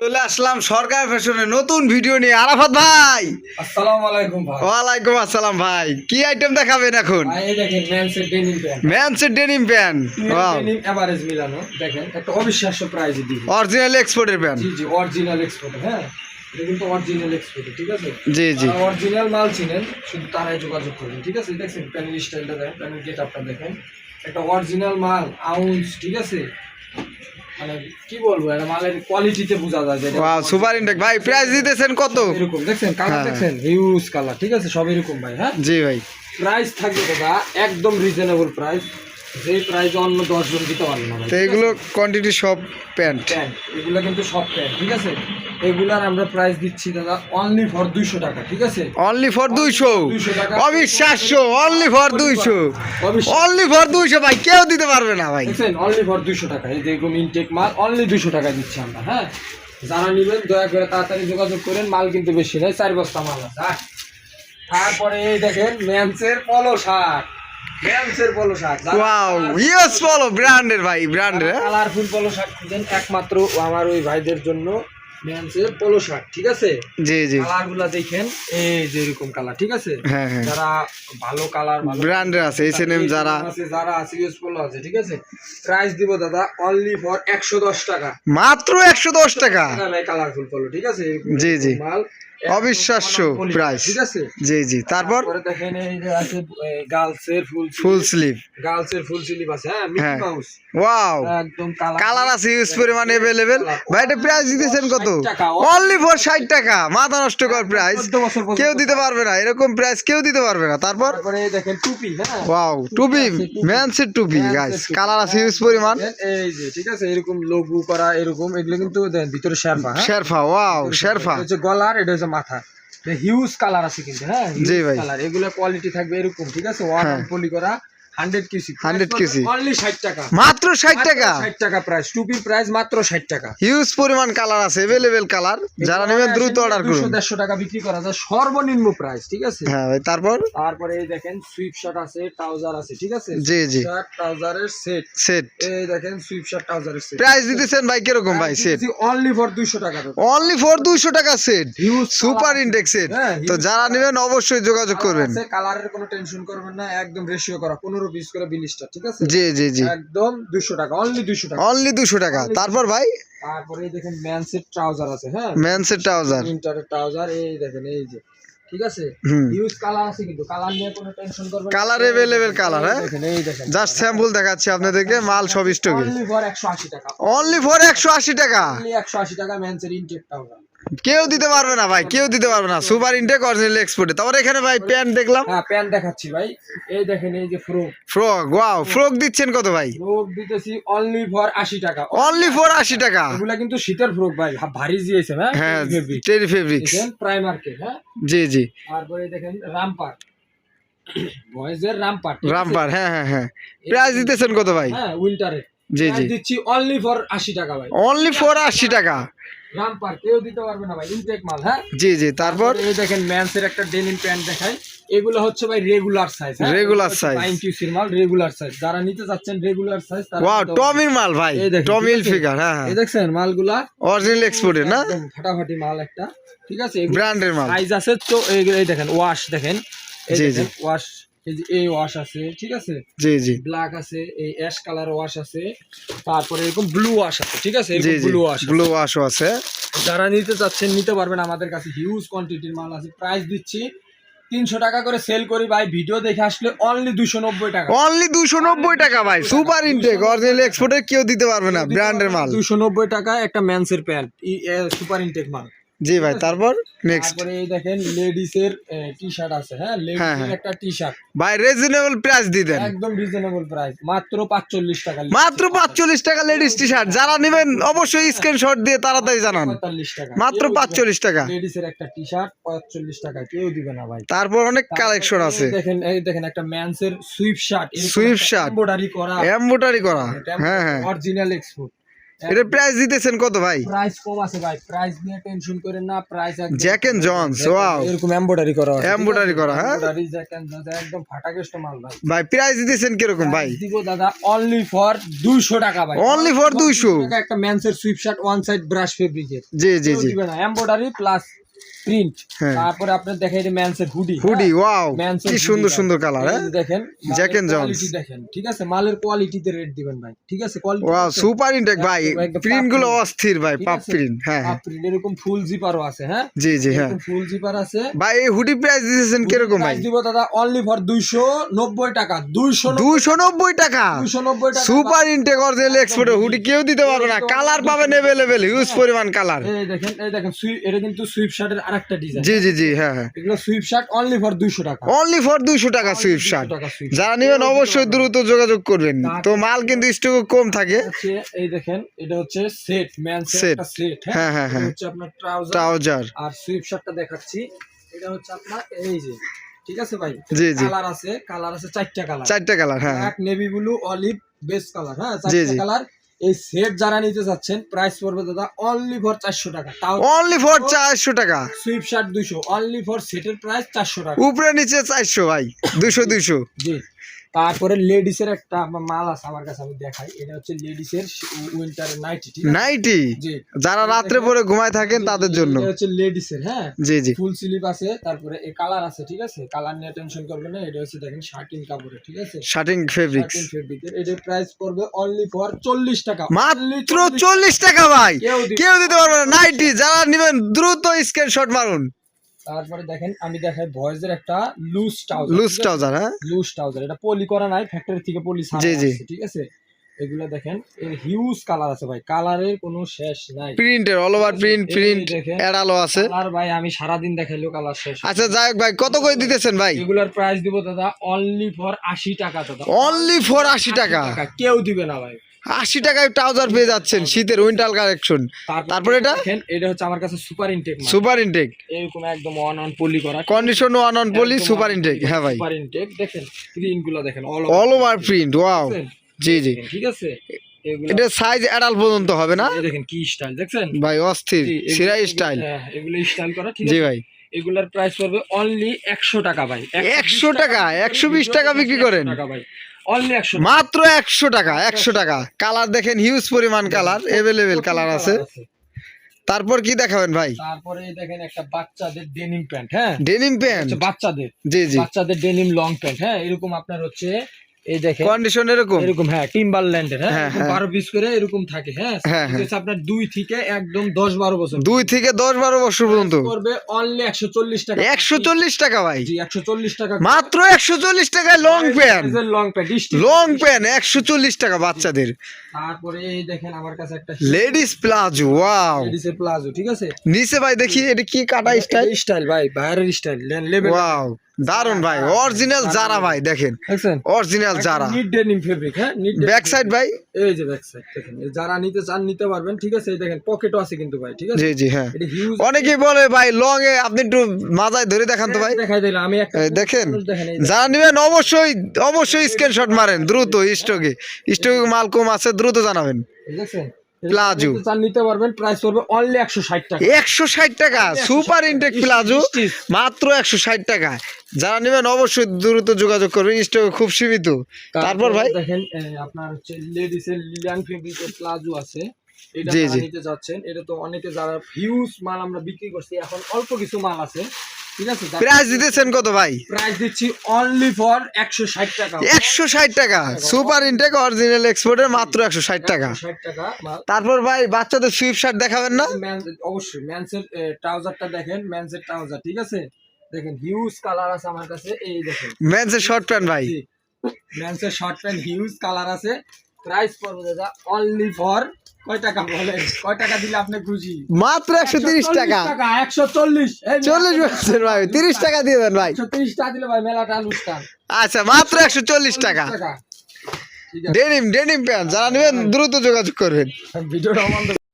চলে আসলাম সরকার ফ্যাশনে নতুন ভিডিও নিয়ে। আরাফাত ভাই! আসসালামু আলাইকুম ভাই। ওয়ালাইকুম আসসালাম ভাই। কি আইটেম দেখাবেন এখন? এই দেখেন ম্যানসের denim pant ম্যানসের denim pant wow denim average মিলানো দেখেন একটা অবিশ্বাস্য প্রাইজে দিই অরিজিনাল এক্সপোর্টের প্যান্ট জি জি অরিজিনাল এক্সপোর্ট হ্যাঁ? এটা কিন্তু অরিজিনাল এক্সপোর্ট ঠিক আছে? জি জি। অরিজিনাল মাল চিনেন শুধু তারাই যোগাযোগ করবেন ঠিক আছে? প্যানেল স্টাইলটা দেখেন প্যানেল দেখেন। একটা অরিজিনাল মাল আউন্স ঠিক আছে? মানে কি বলব এটা মালের কোয়ালিটিতে বোঝা যায় যে ওয়াও সুপার ইনটেক ভাই প্রাইস দিতেছেন কত? এরকম দেখছেন কালার হ্যাঁ। দেখছেন? হিউজ কালার ঠিক আছে? সব এরকম ভাই হ্যাঁ? জি ভাই। প্রাইস থাকবে দাদা একদম রিজনেবল প্রাইস যে প্রাইস অন্য দশজন দিতে পারবে না তো এগুলো কোয়ান্টিটি সব প্যান্ট প্যান্ট এগুলো কিন্তু সব প্যান্ট ঠিক আছে? এগুলার আমরা প্রাইস দিচ্ছি দাদা অনলি ফর দুইশো টাকা ঠিক আছে? অনলি ফর দুইশো? 200 টাকা। অবিশ্বাস্য অনলি ফর দুইশো। অনলি ফর দুইশো ভাই কেউ দিতে পারবে না ভাই। অনলি ফর দুইশো টাকা এই দেখুন ইনটেক মাল অনলি দুইশো টাকা দিচ্ছি আমরা হ্যাঁ? যারা নেবেন দয়া করে তাড়াতাড়ি যোগাযোগ করেন মাল কিন্তু বেশি নয় চার বস্তা মাল আছে তারপরে এই দেখেন ম্যামসের পলো শার্ট ওয়াও ইয়েস ফলো ব্র্যান্ডের ভাই ব্র্যান্ডের কালারফুল পলো শার্ট খুঁজেন একমাত্র আমার ওই ভাইদের জন্য ম্যামসের পলো শার্ট ঠিক আছে? জি জি। কালারগুলা দেখেন এই যে এরকম কালার ঠিক আছে? হ্যাঁ হ্যাঁ। যারা ভালো কালার ভালো ব্র্যান্ডের আছে এইচ এন এম যারা। আছে যারা আছে ইউজ পলো আছে ঠিক আছে? প্রাইস দিব দাদা অনলি ফর একশো দশ টাকা। মাত্র একশো দশ টাকা। কালারফুল পলো ঠিক আছে? জি, জি। মাল। অবিশ্বাস্য প্রাইস ঠিক আছে? জি জি। তারপর? দেখেন এই যে আছে গার্লসের ফুল ফুল স্লিভ গার্লসের ফুল স্লিভ আছে হ্যাঁ মিকি হ্যাঁ। মাউস। ওয়াও! একদম কালার। আছে ইউজ পরিমাণ এভেলেবেল ভাই এটা প্রাইস দিতেছেন কত? অনলি ফর ষাট টাকা। মাথা নষ্ট কর প্রাইস 14 বছর পর্যন্ত। কেউ দিতে পারবে না। এরকম প্রাইস কেউ দিতে পারবে না। তারপর? তারপরে এই দেখেন টুপি হ্যাঁ। ওয়াও টুপি ম্যানসের টুপি। গাইস। কালার আছে ইউজ পরিমাণ। এই যে ঠিক আছে এরকম লোগো করা এরকম এগুলো কিন্তু দেন ভিতরে শেরপা হ্যাঁ। শেরফা ওয়াও শেরফা এটা হচ্ছে গলার এটা হচ্ছে মাথা হিউজ কালার আছে কিন্তু হ্যাঁ জি ভাই। কালার এগুলো কোয়ালিটি থাকবে এরকম ঠিক আছে ওয়ান হ্যাঁ। পলি করা হান্ড্রেড কিসি। 100 কেসি। অনলি টাকা। মাত্র ষাট টাকা? ষাট টাকা প্রাইস টুপির প্রাইস মাত্র ষাট টাকা। হিউজ পরিমাণ কালার আছে এভেলেবেল কালার যারা নেবেন দ্রুত অর্ডার করুন দুশো দেড়শো টাকা বিক্রি করা যায় সর্বনিম্ন প্রাইস ঠিক আছে? হ্যাঁ ভাই তারপর? তারপরে এই দেখেন সুইপ শার্ট আছে ট্রাউজার আছে ঠিক আছে? জি জি। শার্ট ট্রাউজারের সেট সেট এই দেখেন সুইপ শার্ট ট্রাউজারের সেট প্রাইস দিতেছেন ভাই কীরকম ভাই সেট অনলি ফর দুইশো টাকা অনলি ফর দুইশো টাকা set Huge super index set তো যারা নেবেন অবশ্যই যোগাযোগ করবেন। কালারের কোনো টেনশন করবেন না একদম রেশিও করা। পনেরো পিস করে বিলিশটা ঠিক আছে? জি জি জি। একদম দুশো টাকা অনলি দুশো টাকা। অনলি দুশো টাকা। তারপর ভাই? তারপরে দেখেন ম্যানসের ট্রাউজার আছে হ্যাঁ? ম্যানসের ট্রাউজার ইন্টারের ট্রাউজার এই দেখেন এই যে ঠিক আছে? ইউজ কালার আছে কিন্তু কালার নিয়ে কোনো টেনশন করবেন কালার এভেলেবেল কালার হ্যাঁ? এই দেখেন। জাস্ট স্যাম্পল দেখাচ্ছি আপনাদেরকে মাল সব স্টকে অনলি ফর একশো আশি টাকা। অনলি ফর একশো আশি টাকা। অনলি একশো আশি টাকা ম্যানসের কেউ দিতে পারবে না ভাই কেউ দিতে পারবে না। সুপার ইনটেক অরিজিনাল এক্সপোর্টে তারপর এখানে ভাই প্যান্ট দেখলাম। হ্যাঁ প্যান্ট দেখাচ্ছি ভাই। এই দেখেন এই যে ফ্রক ফ্রক ওয়াও ফ্রক দিচ্ছেন কত ভাই? ফ্রক দিতেছি অনলি ফর আশি টাকা। অনলি ফর আশি টাকা। এগুলা কিন্তু শীতের ফ্রক ভাই ভারী দিয়েছে হ্যাঁ? হ্যাঁ। টেরি ফেব্রিক্স দেখেন প্রাইমার্কে হ্যাঁ? জি জি। তারপরে দেখেন রামপার বয়েজের রামপার রামপার হ্যাঁ হ্যাঁ হ্যাঁ। প্রাইস দিতেছেন কত ভাই? হ্যাঁ উইন্টারে জি জি। দিচ্ছি অনলি ফর আশি টাকা ভাই। অনলি ফর আশি টাকা। রামপার কেউ দিতে পারবে না ভাই ইনটেক মাল হ্যাঁ? জি জি তারপর? এই দেখেন ম্যানসের একটা ডেনিম প্যান্ট দেখাই। এগুলো হচ্ছে ভাই রেগুলার সাইজ Regular size। নাইনটিসির মাল রেগুলার সাইজ যারা নিতে চাচ্ছেন রেগুলার সাইজ তারা ওয়াও টমির মাল ভাই টমিল ফিগার হ্যাঁ হ্যাঁ। এই দেখছেন মালগুলা? অরিজিনাল এক্সপোর্টের না? ফাটাফাটি মাল একটা ঠিক আছে? ব্র্যান্ডের মাল। সাইজ আছে তো এই এই দেখেন ওয়াশ দেখেন। এই দেখেন ওয়াশ এই যে এই ওয়াশ আছে ঠিক আছে? জি জি। ব্ল্যাক আছে এই অ্যাশ কালার ওয়াশ আছে তারপরে এরকম ব্লু ওয়াশ আছে ঠিক আছে? ব্লু ওয়াশ ব্লু ওয়াশও আছে। যারা নিতে চাচ্ছেন নিতে পারবেন। আমাদের কাছে হিউজ কোয়ান্টিটির মাল আছে। প্রাইস দিচ্ছি তিনশো টাকা করে সেল করি ভাই। ভিডিও দেখে আসলে অনলি দুশো নব্বই টাকা। অনলি দুশো নব্বই টাকা ভাই। সুপার ইনটেক অরিজিনাল এক্সপোর্টের কেউ দিতে পারবে না। ব্র্যান্ডের মাল। দুশো নব্বই টাকা একটা ম্যানসের প্যান্ট সুপার ইনটেক মাল। জি ভাই তারপর নেক্সট তারপরে এই দেখেন লেডিস টি শার্ট আছে হ্যাঁ? হ্যাঁ, হ্যাঁ। একটা টি শার্ট ভাই রিজনেবল প্রাইস দিতেন। একদম রিজনেবল প্রাইস মাত্র পাঁচচল্লিশ টাকা মাত্র পাঁচচল্লিশ টাকা লেডিস টি শার্ট যারা নেবেন অবশ্যই স্ক্রিনশট দিয়ে তাড়াতাড়ি জানান। টাকা। মাত্র পাঁচচল্লিশ টাকা। লেডিস একটা টি শার্ট পঁয়তাল্লিশ টাকা কেউ দিবে না ভাই। তারপর অনেক কালেকশন আছে। দেখেন এই দেখেন একটা সুইপ শার্ট। এমব্রয়ডারি করা। এমব্রয়ডারি করা। হ্যাঁ হ্যাঁ অরিজিনাল এক্সপোর্ট এটা প্রাইস দিতেছেন কত ভাই? প্রাইস কম আছে ভাই প্রাইস নিয়ে টেনশন করেন না price Jack and Jones wow এরকম এমব্রয়ডারি করা আছে এমব্রয়ডারি করা হ্যাঁ? এমব্রয়ডারি জ্যাক এন্ড জনস একদম ফাটাকেষ্ট মাল ভাই। ভাই প্রাইস দিতেছেন কীরকম ভাই? দিব দাদা অনলি ফর 200 টাকা ভাই। অনলি ফর দুইশো? টাকা একটা ম্যানসের sweat shirt one side brush ফেব্রিকের জি জি জি। Embroidery plus print. তারপরে আপনার দেখাই যে ম্যানসের হুডি হুডি ওয়াও কি সুন্দর সুন্দর কালার হ্যাঁ? দেখেন Jack and Jones। দেখেন ঠিক আছে? মালের কোয়ালিটিতে রেট দিবেন ভাই ঠিক আছে? কোয়ালিটি ওয়াও সুপার ইনটেক ভাই প্রিন্টগুলো অস্থির ভাই পাপ প্রিন্ট হ্যাঁ হ্যাঁ। প্রিন্ট এরকম ফুল জিপারও আছে হ্যাঁ? জি জি হ্যাঁ। ফুল জিপার আছে। ভাই এই হুডি প্রাইস দিতেছেন কীরকম ভাই? দিব দাদা অনলি ফর 290 টাকা 200 দুইশো নব্বই টাকা? 290 টাকা super intact original export hoodie কেউ দিতে পারবে না। কালার পাবেন হিউজ পরিমাণ কালার এই দেখেন এই দেখেন এটা কিন্তু সুইপ শার্টের আরেকটা ডিজাইন জি জি জি হ্যাঁ হ্যাঁ। এগুলো সুইপ শার্ট অনলি ফর 200 টাকা। অনলি ফর দুইশো টাকা সুইফট 200 শার্ট যারা নেবেন অবশ্যই দ্রুত যোগাযোগ করবেন। তো মাল কিন্তু স্টক কম থাকে। এই দেখেন এটা হচ্ছে সেট ম্যান সেট সেট হ্যাঁ, হ্যাঁ হ্যাঁ, হ্যাঁ। হচ্ছে আপনার ট্রাউজার ট্রাউজার আর সুইপ শার্টটা দেখাচ্ছি। এটা হচ্ছে আপনার এই যে ঠিক আছে ভাই? জি জি। কালার আছে কালার আছে চারটা কালার চারটা কালার হ্যাঁ navy blue olive base colour হ্যাঁ? চারটা কালার এই সেট যারা নিতে চাচ্ছেন প্রাইস পড়বে দাদা অনলি ফর চারশো টাকা। তাও অনলি ফর চারশো টাকা। সুইপ শার্ট দুইশো অনলি ফর সেটের প্রাইস চারশো টাকা। উপরে নিচে চারশো ভাই। দুশো দুশো। জি। তারপরে লেডিসের একটা মাল আছে আমার কাছে আমি দেখাই। এটা হচ্ছে লেডিসের উইন্টার নাইটি নাইটি যারা রাত্রে পরে ঘুমায় থাকেন তাদের জন্য। এটা হচ্ছে লেডিসের হ্যাঁ? জি জি। ফুল স্লিপ আছে তারপরে এই কালার আছে ঠিক আছে? কালার নিয়ে টেনশন করবেন না এটা হচ্ছে দেখেন শার্টিন কাপড়ের ঠিক আছে? শার্টিং ফেব্রিক্স শার্টিন ফেব্রিকের এটার প্রাইস পড়বে অনলি ফর চল্লিশ টাকা। Only মাত্র 40 চল্লিশ টাকা ভাই। কেউ দিতে পারবে না। নাইটি যারা নেবেন দ্রুত স্ক্রিনশট মারুন। তারপরে দেখেন আমি দেখাই ভয়েসের একটা লুজ ট্রাউজার লুজ ট্রাউজার হ্যাঁ? লুজ ট্রাউজার এটা পলি করা নাই ফ্যাক্টরি থেকে পলি জি, জি। ঠিক আছে? এগুলো দেখেন এর হিউজ কালার আছে ভাই কালারের কোনো শেষ নাই। প্রিন্টের অল ওভার প্রিন্ট প্রিন্ট। এড়ালো আছে। আর ভাই আমি সারাদিন দেখাইলেও কালার শেষ আচ্ছা যাই হোক ভাই কত করে দিতেছেন ভাই? এগুলার প্রাইস দিব দাদা অনলি ফর আশি টাকা দাদা। অনলি ফর আশি টাকা কেউ দিবে না ভাই। আশি টাকায় ট্রাউজার পেয়ে যাচ্ছেন শীতের উইন্টার কালেকশন তারপরে এটা? এটা হচ্ছে আমার কাছে সুপার ইনটেক সুপার ইনটেক এরকম একদম অন অন পলি করা। Condition one on poly super intact হ্যাঁ ভাই। সুপার ইনটেক দেখেন প্রিন্টগুলো দেখেন অল ওভার প্রিন্ট ওয়াও জি জি। ঠিক আছে? এটা সাইজ অ্যাডাল পর্যন্ত হবে না? এই দেখেন কি স্টাইল দেখছেন? ভাই অস্থির। সিরাই স্টাইল হ্যাঁ এগুলো স্টাইল করা ঠিক আছে? জি ভাই। এগুলার প্রাইস পড়বে অনলি একশো টাকা ভাই। 100 টাকা, 120 টাকা বিক্রি করেন? একশো মাত্র একশো টাকা একশো টাকা। কালার দেখেন হিউজ পরিমাণ কালার এভেলেবেল কালার আছে। তারপর কি দেখাবেন ভাই? তারপরে দেখেন একটা বাচ্চাদের ডেনিম প্যান্ট হ্যাঁ? ডেনিম প্যান্ট বাচ্চাদের। জি জি। বাচ্চাদের ডেনিম লং প্যান্ট হ্যাঁ? এরকম আপনার হচ্ছে এই দেখেন কন্ডিশন এরকম? এরকম হ্যাঁ টিম্বারল্যান্ডের হ্যাঁ এরকম। বারো পিস করে এরকম থাকে হ্যাঁ? এটা আপনার দুই থেকে একদম দশ বারো বছর থেকে পর্যন্ত। করবে অনলি একশো চল্লিশ টাকা একশো চল্লিশ টাকা ভাই। জি টাকা মাত্র একশো চল্লিশ টাকায় long pant long pant long pant একশো চল্লিশ টাকা বাচ্চাদের। তারপরে এই দেখেন আমার কাছে একটা লেডিস প্লাজো ওয়াও প্লাজো ঠিক আছে? নিচে ভাই দেখি এটা কি কাটা স্টাইল স্টাইল ভাই বাইরের স্টাইল লেভেল ওয়াও দারুণ ভাই অরিজিনাল জারা ভাই দেখেন original Zara knit denim fabric হ্যাঁ? নিট ব্যাক সাইড ভাই? এই যে ব্যাক সাইড দেখেন যারা নিতে চান নিতে পারবেন ঠিক আছে? এই দেখেন পকেটও আছে কিন্তু ভাই ঠিক আছে? জি জি হ্যাঁ। অনেকেই বলে ভাই লং এ আপনি একটু মাথায় ধরে দেখান তো ভাই। দেখাই দিলাম আমি একটা দেখেন যারা নেবেন অবশ্যই অবশ্যই স্ক্রিনশট মারেন দ্রুত স্টকে স্টকে মাল কম আছে দ্রুত জানাবেন। দেখছেন? প্লাজো। নিতে নিতে পারবেন প্রাইস পড়বে অনলি একশো ষাট টাকা। একশো ষাট টাকা সুপার ইনটেক প্লাজো মাত্র একশো ষাট টাকা। যারা নেবেন অবশ্যই দ্রুত যোগাযোগ করবেন স্টকে খুব সীমিত। তারপর ভাই? দেখেন আপনার হচ্ছে লেডিস এর লিলিয়ান ফেব্রিকের প্লাজো আছে। এটা। নিতে যাচ্ছেন এটা তো অনেকে যারা হিউজ মাল আমরা বিক্রি করছি এখন অল্প কিছু মাল আছে। ঠিক আছে প্রাইস দিতেছেন কত ভাই? প্রাইস দিচ্ছি অনলি ফর একশো ষাট টাকা। একশো ষাট টাকা। সুপার ইনটেক অরিজিনাল এক্সপোর্টের মাত্র একশো ষাট টাকা। ষাট টাকা তারপর ভাই বাচ্চাদের সুইফট শার্ট দেখাবেন না? অবশ্যই ম্যানসের ট্রাউজারটা দেখেন ম্যানসের ট্রাউজার ঠিক আছে? দেখেন হিউজ কালার আছে আমার কাছে এই দেখেন। মেন্সের শর্ট প্যান্ট ভাই। ম্যানসের শর্ট প্যান্ট হিউজ কালার আছে। প্রাইস পড়বে দাদা অনলি ফর কয় টাকা বলেন? কয় টাকা দিলে আপনি খুশি? মাত্র একশো তিরিশ টাকা। একশো চল্লিশ। চল্লিশ ভাই তিরিশ টাকা দিয়ে দেন ভাই। তিরিশ টাকা দিলে ভাই মেলাটা অনুষ্ঠান আচ্ছা মাত্র একশো চল্লিশ টাকা। ডেনিম ডেনিম প্যান্ট যারা নেবেন দ্রুত যোগাযোগ করবেন। ভিডিওটা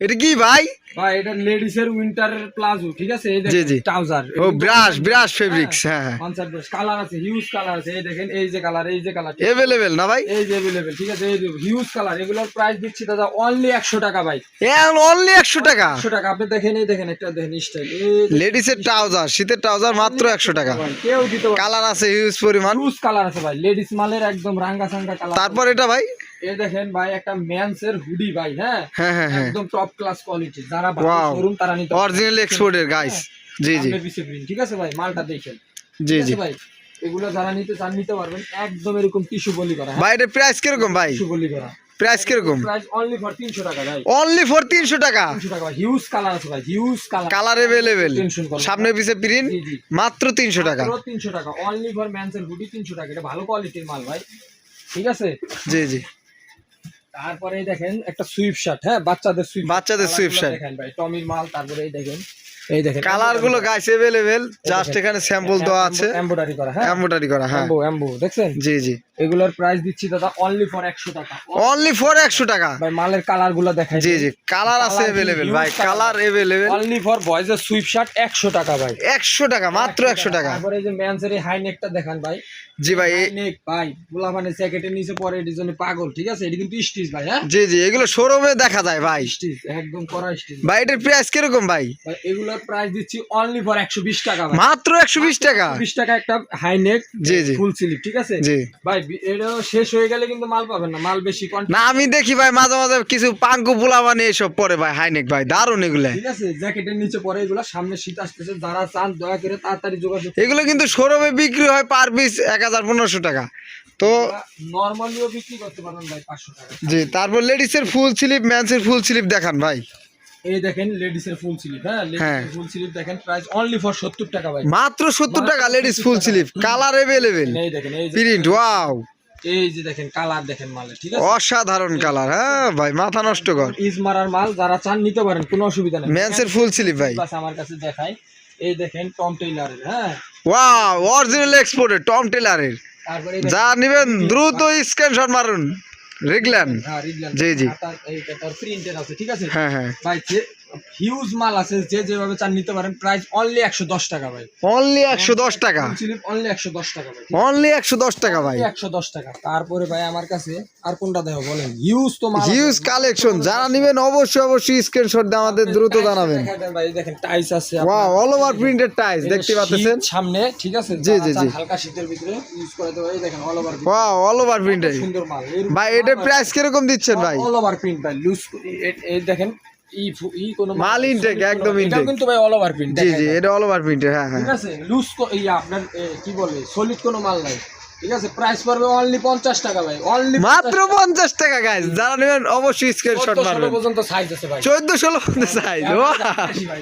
এটা কি ভাই ভাই এটা লেডিস এর উইন্টার প্লাজো ঠিক আছে এই জি, দেখেন জি। ট্রাউজার ও ব্রাশ ব্রাশ ফেব্রিক্স হ্যাঁ হ্যাঁ কনসার্ট কালার আছে হিউজ কালার আছে এই দেখেন এই যে কালার এই যে কালার এভেলেবেল না ভাই এই যে अवेलेबल ঠিক আছে এই যে হিউজ কালার এগুলোর প্রাইস দিচ্ছি দাদা অনলি 100 টাকা ভাই অনলি একশো টাকা 100 টাকা আপনি দেখেন এই দেখেন একটা দেখেন স্টাইল লেডিসের ট্রাউজার শীতের ট্রাউজার মাত্র একশো টাকা কেউ দিতে পারবে কালার আছে হিউজ পরিমাণ হিউজ কালার আছে ভাই লেডিস মালের একদম রাঙ্গা সাঙ্গা কালার তারপর এটা ভাই এই দেখেন ভাই একটা মেন্স এর হুডি ভাই হ্যাঁ? হ্যাঁ হ্যাঁ হ্যাঁ। একদম টপ ক্লাস কোয়ালিটি যারা. শোরুম তারা নিতে অরিজিনাল এক্সপোর্টের গাইস জি জি। ঠিক আছে ভাই? মালটা দেখেন। জি জি। ভাই? এগুলো যারা নিতে চান নিতে পারবেন। একদম এরকম টিস্যু বলি করা ভাই এটা প্রাইস কীরকম ভাই? টিস্যু বলি করা। প্রাইস কীরকম? প্রাইস অনলি ফর 300 টাকা ভাই। অনলি ফর তিনশো টাকা? 300 টাকা হিউজ কালার আছে ভাই। হিউজ কালার কালার টেনশন সামনে পিছে প্রিন্ট মাত্র তিনশো টাকা। মাত্র 300 টাকা। অনলি ফর মেন্স এর হুডি 300 টাকা। এটা ভালো কোয়ালিটির মাল ভাই। ঠিক আছে? জি জি। তারপরে দেখেন একটা সুইপ শার্ট হ্যাঁ? বাচ্চাদের সুইপ বাচ্চাদের সুইপ শার্ট দেখেন ভাই টমির মাল তারপরে এই দেখেন এই দেখেন। কালারগুলো গাইস अवेलेबल জাস্ট এখানে স্যাম্পল দেওয়া আছে। এমব্রয়ডারি করা হ্যাঁ? এমব্রয়ডারি করা হ্যাঁ। এমবো এমবো দেখছেন? জি জি। এগুলোর প্রাইস দিচ্ছি দাদা অনলি ফর 100 টাকা। অনলি ফর একশো টাকা। ভাই মালের কালারগুলো দেখাই জি জি কালার আছে এভেলেবেল ভাই কালার এভেলেবেল অনলি ফর বয়েজের সুইপ শার্ট 100 টাকা ভাই। একশো টাকা মাত্র একশো টাকা। তারপরে এই যে মেন্সের এই হাই নেকটা দেখান ভাই। জি ভাই নেক ভাই গোলা মানে জ্যাকেটের নিচে পরে এটির জন্য পাগল ঠিক আছে? এটা কিন্তু স্টিচ ভাই হ্যাঁ? জি জি এগুলো শোরুমে দেখা যায় ভাই। স্টিচ একদম করা স্টিচ ভাই এটার প্রাইস কীরকম ভাই? ভাই এগুলোর প্রাইস দিচ্ছি অনলি ফর 120 টাকা ভাই। মাত্র একশো বিশ টাকা। 20 টাকা একটা হাই নেক জি, জি। ফুল স্লিভ ঠিক আছে? জি। ভাই এটা শেষ হয়ে গেলে কিন্তু মাল পাবেন না মাল বেশি না আমি দেখি ভাই মাঝে মাঝে কিছু পাঙ্কু পোলা মানে এসব পরে ভাই হাইনেক ভাই দারুণ এগুলো। ঠিক আছে জ্যাকেটের নিচে পরে এগুলো সামনে শীত আসতেছে যারা চান দয়া করে তাড়াতাড়ি যোগাযোগ এগুলো কিন্তু শোরুমে বিক্রি হয় পার পিস এক হাজার পনেরোশো টাকা। তো নর্মালিও বিক্রি করতে পারেন ভাই পাঁচশো টাকা। জি তারপর লেডিসের ফুল স্লিপ ম্যান্সের ফুল স্লিপ দেখান ভাই। এই দেখেন লেডিস ফুল স্লিভ হ্যাঁ? হ্যাঁ। ফুল স্লিভ দেখেন প্রাইস অনলি ফর সত্তর টাকা ভাই। মাত্র সত্তর টাকা ladies full sleeve colour available এই দেখেন এই প্রিন্ট ওয়াও এই যে দেখেন কালার দেখেন মালের ঠিক আছে? অসাধারণ কালার হ্যাঁ ভাই মাথা নষ্ট কর। মাল যারা চান নিতে পারেন কোনো অসুবিধা নেই। ফুল স্লিপ ভাই। বাস আমার কাছে দেখাই। এই দেখেন টম টেইলারের হ্যাঁ? ওয়াও অরিজিনাল এক্সপোর্টের টম টেলারের যা নিবেন দ্রুত স্ক্রিনশট মারুন। রিগলেন হ্যাঁ রিডলার জি, জি। এইটা তার প্রিন্টের আছে ঠিক আছে? হ্যাঁ হ্যাঁ। ভাই যে হিউজ মাল আছে যে যেভাবে চান নিতে পারেন প্রাইস অনলি একশো দশ টাকা ভাই। অনলি একশো দশ টাকা। অনলি একশো দশ টাকা ভাই। অনলি একশো দশ টাকা ভাই। একশো দশ টাকা। তারপরে ভাই আমার কাছে আর কোনটা দেবো বলেন? হিউজ তো মাল হিউজ কালেকশন যারা নিবেন অবশ্যই অবশ্যই স্ক্রিনশট দিয়ে আমাদের দ্রুত জানাবেন। ভাই। দেখেন টাইস আছে wow all over printed ties দেখতে পাচ্ছেন? সামনে ঠিক আছে? জি, জি, জি। হালকা শীতের ভিতরে ইউজ করে দেবো। এই দেখেন all over wow all over printed সুন্দর মাল। ভাই এটার প্রাইস কীরকম দিচ্ছেন ভাই? অল ওভার প্রিন্ট ভাই। লুজ এই দেখেন ই ই কোনো মাল intake, একদম এটা কিন্তু ভাই অল ওভার প্রিন্ট জি জি এটা অল ওভার প্রিন্টেড হ্যাঁ হ্যাঁ। ঠিক আছে লুজ এই আপনার কি বলে সলিড কোনো মাল নাই। ঠিক আছে প্রাইস পড়বে অনলি পঞ্চাশ টাকা ভাই অনলি মাত্র পঞ্চাশ টাকা গাইস যারা নেবেন অবশ্যই স্ক্রিনশট মারবেন। পর্যন্ত সাইজ আছে ভাই। চোদ্দ ষোলো সাইজ ভাই।